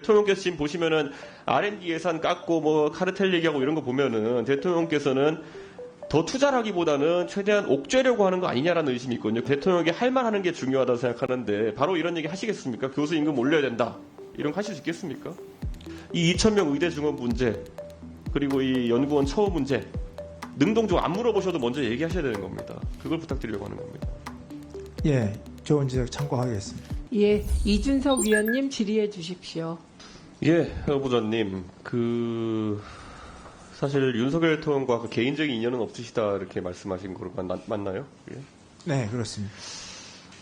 대통령께서 지금 보시면은 R&D 예산 깎고 뭐 카르텔 얘기하고 이런 거 보면은 대통령께서는 더 투자하기보다는 최대한 옥죄려고 하는 거 아니냐라는 의심이 있거든요. 대통령에게 할 말하는 게 중요하다고 생각하는데 바로 이런 얘기 하시겠습니까? 교수 임금 올려야 된다. 이런 거 하실 수 있겠습니까? 이 2,000명 의대 증원 문제 그리고 이 연구원 처우 문제 능동적 안 물어보셔도 먼저 얘기하셔야 되는 겁니다. 그걸 부탁드리려고 하는 겁니다. 예, 좋은 지적 참고하겠습니다. 예, 이준석 위원님 질의해 주십시오. 예, 후보자님, 그 사실 윤석열 대통령과 그 개인적인 인연은 없으시다 이렇게 말씀하신 거로 맞, 맞나요? 예. 네, 그렇습니다.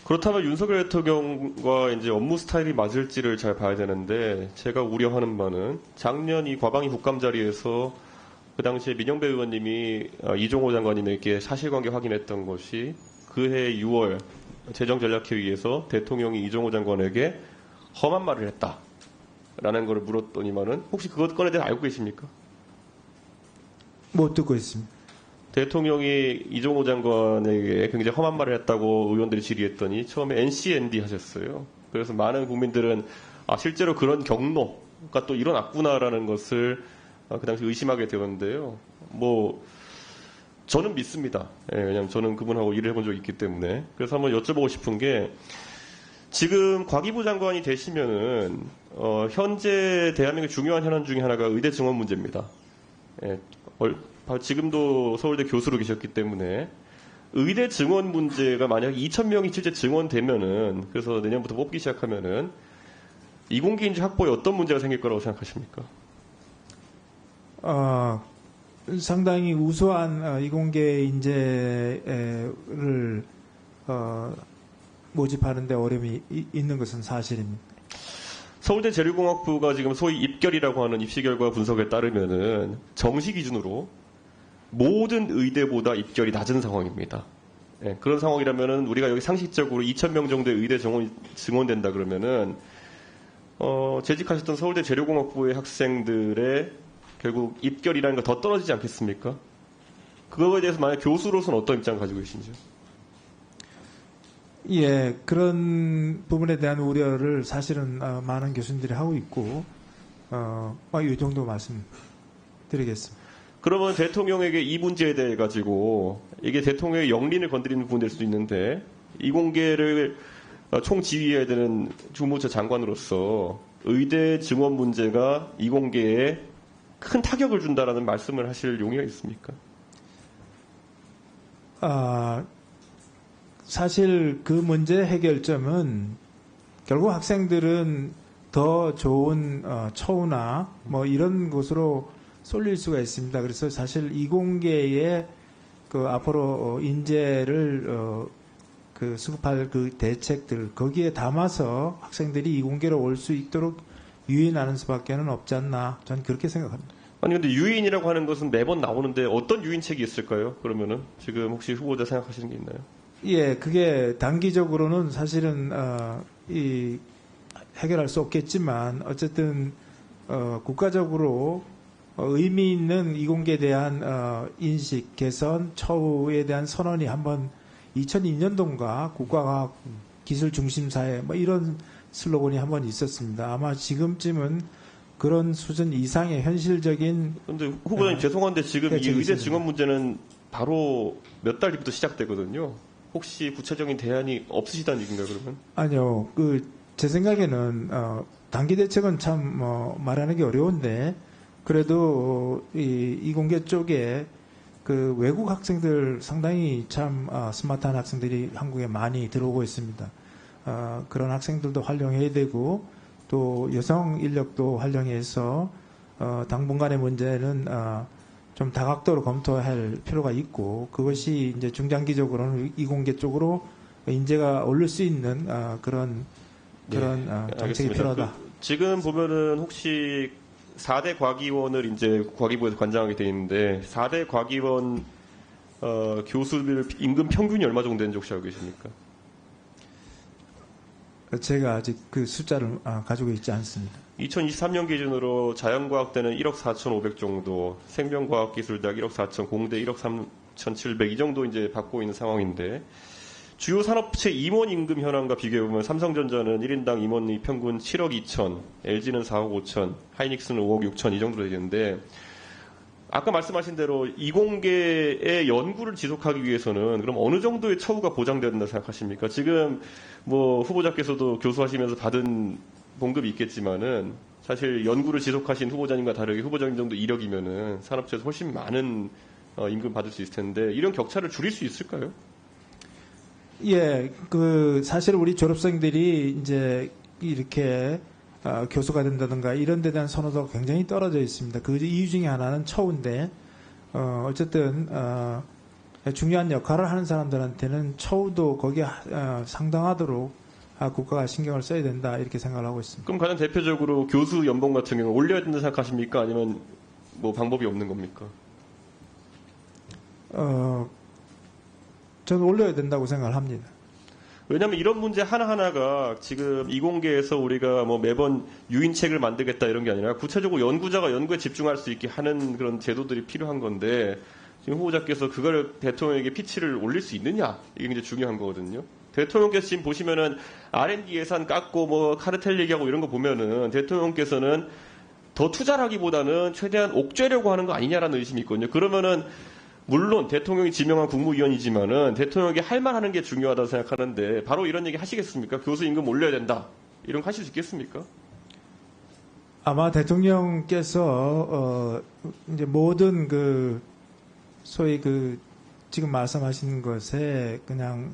그렇다면 윤석열 대통령과 이제 업무 스타일이 맞을지를 잘 봐야 되는데 제가 우려하는 바는 작년 이 과방위 국감 자리에서 그 당시에 민영배 의원님이 어, 이종호 장관님에게 사실관계 확인했던 것이 그해 6월 재정전략회의에서 대통령이 이종호 장관에게 험한 말을 했다라는 걸 물었더니만은 혹시 그것 건에 대해 알고 계십니까? 못 듣고 있습니다. 대통령이 이종호 장관에게 굉장히 험한 말을 했다고 의원들이 질의했더니 처음에 NCND 하셨어요. 그래서 많은 국민들은 아 실제로 그런 경로가 또 일어났구나라는 것을 아, 그 당시 의심하게 되었는데요. 뭐 저는 믿습니다. 예, 왜냐하면 저는 그분하고 일을 해본 적이 있기 때문에 그래서 한번 여쭤보고 싶은 게 지금 과기부 장관이 되시면은 어, 현재 대한민국 중요한 현안 중에 하나가 의대 증원 문제입니다. 예, 얼- 지금도 서울대 교수로 계셨기 때문에 의대 증원 문제가 만약 2천 명이 실제 증원되면은 그래서 내년부터 뽑기 시작하면은 이공기인지 확보에 어떤 문제가 생길 거라고 생각하십니까? 어, 상당히 우수한 어, 이공계 인재를 어, 모집하는데 어려움이 이- 있는 것은 사실입니다. 서울대 재료공학부가 지금 소위 입결이라고 하는 입시 결과 분석에 따르면은 정시 기준으로 모든 의대보다 입결이 낮은 상황입니다. 예, 그런 상황이라면은 우리가 여기 상식적으로 2,000명 정도의 의대 증원, 증원된다 그러면은 어, 재직하셨던 서울대 재료공학부의 학생들의 결국 입결이라는 거 더 떨어지지 않겠습니까? 그거에 대해서 만약 교수로서는 어떤 입장을 가지고 계신지요? 예, 그런 부분에 대한 우려를 사실은 어, 많은 교수님들이 하고 있고, 어, 어, 이 정도 말씀드리겠습니다. 그러면 대통령에게 이 문제에 대해 가지고 이게 대통령의 영린을 건드리는 부분일 수도 있는데 이 공개를 어, 총지휘해야 되는 주무처 장관으로서 의대 증원 문제가 이 공개에 큰 타격을 준다라는 말씀을 하실 용의가 있습니까? 아, 사실 그 문제 해결점은 결국 학생들은 더 좋은 어, 처우나 뭐 이런 곳으로 쏠릴 수가 있습니다. 그래서 사실 이공계의 그 앞으로 어, 인재를 어, 그 수급할 그 대책들 거기에 담아서 학생들이 이공계로 올 수 있도록 유인하는 수밖에는 없지 않나 저는 그렇게 생각합니다. 아니 근데 유인이라고 하는 것은 매번 나오는데 어떤 유인책이 있을까요? 그러면은 지금 혹시 후보자 생각하시는 게 있나요? 예, 그게 단기적으로는 사실은 어, 이 해결할 수 없겠지만 어쨌든 어, 국가적으로 어, 의미 있는 이공계에 대한 어, 인식 개선 처우에 대한 선언이 한번 2002년도인가 국가과학 기술 중심 사회 뭐 이런 슬로건이 한 번 있었습니다. 아마 지금쯤은 그런 수준 이상의 현실적인 근데 후보자님 네. 죄송한데 지금 이 대책이 의대. 증원 문제는 바로 몇 달 뒤부터 시작되거든요. 혹시 구체적인 대안이 없으시다는 얘기인가요, 그러면? 아니요, 그, 제 생각에는, 어, 단기 대책은 참, 뭐, 말하는 게 어려운데, 그래도, 어, 이, 이공계 쪽에, 그, 외국 학생들 상당히 참, 아, 스마트한 학생들이 한국에 많이 들어오고 있습니다. 어, 그런 학생들도 활용해야 되고, 또 여성 인력도 활용해서, 어, 당분간의 문제는, 아, 좀 다각도로 검토할 필요가 있고 그것이 이제 중장기적으로는 이공계 쪽으로 인재가 올릴 수 있는 아, 그런 그런 아, 정책이 알겠습니다. 필요하다. 그, 지금 보면은 혹시 4대 과기원을 이제 과기부에서 관장하게 돼 있는데 4대 과기원 어, 교수들 임금 평균이 얼마 정도 되는지 혹시 알고 계십니까? 제가 아직 그 숫자를 아, 가지고 있지 않습니다. 2023년 기준으로 자연과학대는 1억 4,500 정도, 생명과학기술대학 1억 4천, 공대 1억 3,700 이 정도 이제 받고 있는 상황인데 주요 산업체 임원 임금 현황과 비교해 보면 삼성전자는 1인당 임원이 평균 7억 2천, LG는 4억 5천, 하이닉스는 5억 6천 이 정도로 되는데 아까 말씀하신 대로 이공계의 연구를 지속하기 위해서는 그럼 어느 정도의 처우가 보장되어야 된다 생각하십니까? 지금 뭐 후보자께서도 교수하시면서 받은 봉급이 있겠지만은 사실 연구를 지속하신 후보자님과 다르게 후보자님 정도 이력이면은 산업체에서 훨씬 많은 어, 임금 받을 수 있을 텐데 이런 격차를 줄일 수 있을까요? 예, 그 사실 우리 졸업생들이 이제 이렇게 어, 교수가 된다든가 이런 데 대한 선호도가 굉장히 떨어져 있습니다. 그 이유 중에 하나는 처우인데 어, 어쨌든 어, 중요한 역할을 하는 사람들한테는 처우도 거기에 어, 상당하도록 아, 국가가 신경을 써야 된다 이렇게 생각을 하고 있습니다. 그럼 가장 대표적으로 교수 연봉 같은 경우 올려야 된다 생각하십니까? 아니면 뭐 방법이 없는 겁니까? 어, 저는 올려야 된다고 생각을 합니다. 왜냐하면 이런 문제 하나하나가 지금 이공계에서 우리가 뭐 매번 유인책을 만들겠다 이런 게 아니라 구체적으로 연구자가 연구에 집중할 수 있게 하는 그런 제도들이 필요한 건데 지금 후보자께서 그걸 대통령에게 피치를 올릴 수 있느냐 이게 굉장히 중요한 거거든요. 대통령께서 지금 보시면은 R&D 예산 깎고 뭐 카르텔 얘기하고 이런 거 보면은 대통령께서는 더 투자를 하기보다는 최대한 옥죄려고 하는 거 아니냐라는 의심이 있거든요. 그러면은 물론 대통령이 지명한 국무위원이지만은 대통령에게 할 말하는 게 중요하다고 생각하는데 바로 이런 얘기 하시겠습니까? 교수 임금 올려야 된다. 이런 거 하실 수 있겠습니까? 아마 대통령께서 어 이제 모든 그 소위 그 지금 말씀하시는 것에 그냥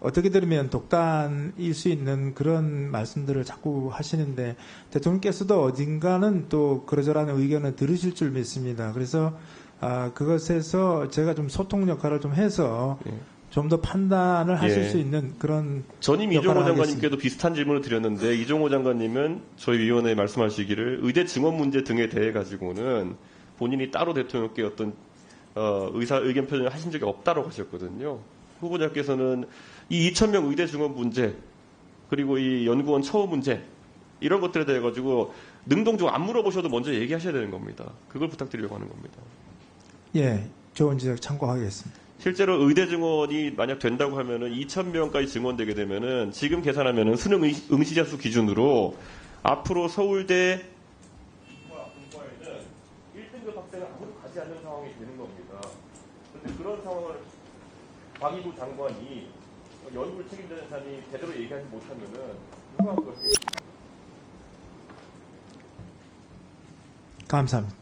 어떻게 들으면 독단일 수 있는 그런 말씀들을 자꾸 하시는데 대통령께서도 어딘가는 또 그러저러한 의견을 들으실 줄 믿습니다. 그래서 아 그것에서 제가 좀 소통 역할을 좀 해서 예. 좀더 판단을 하실 예. 수 있는 그런 전임 이종호 하겠습니다. 장관님께도 비슷한 질문을 드렸는데 이종호 장관님은 저희 위원회에 말씀하시기를 의대 증원 문제 등에 대해 가지고는 본인이 따로 대통령께 어떤 어, 의사 의견 표현을 하신 적이 없다고 하셨거든요. 후보자께서는 이 2천 명 의대 증원 문제 그리고 이 연구원 처우 문제 이런 것들에 대해 가지고 능동적으로 안 물어보셔도 먼저 얘기하셔야 되는 겁니다. 그걸 부탁드리려고 하는 겁니다. 예 좋은 지적 참고하겠습니다. 실제로 의대 증원이 만약 된다고 하면은 2천 명까지 증원되게 되면은 지금 계산하면은 수능 의- 응시자 수 기준으로 앞으로 서울대 분과에는 1등급 학생은 아무도 가지 않는 상황이 되는 겁니다. 그런데 그런 상황을 박이부 장관이 연구를 책임지는 사람이 제대로 얘기하지 못하면은 누가 그걸 감사합니다.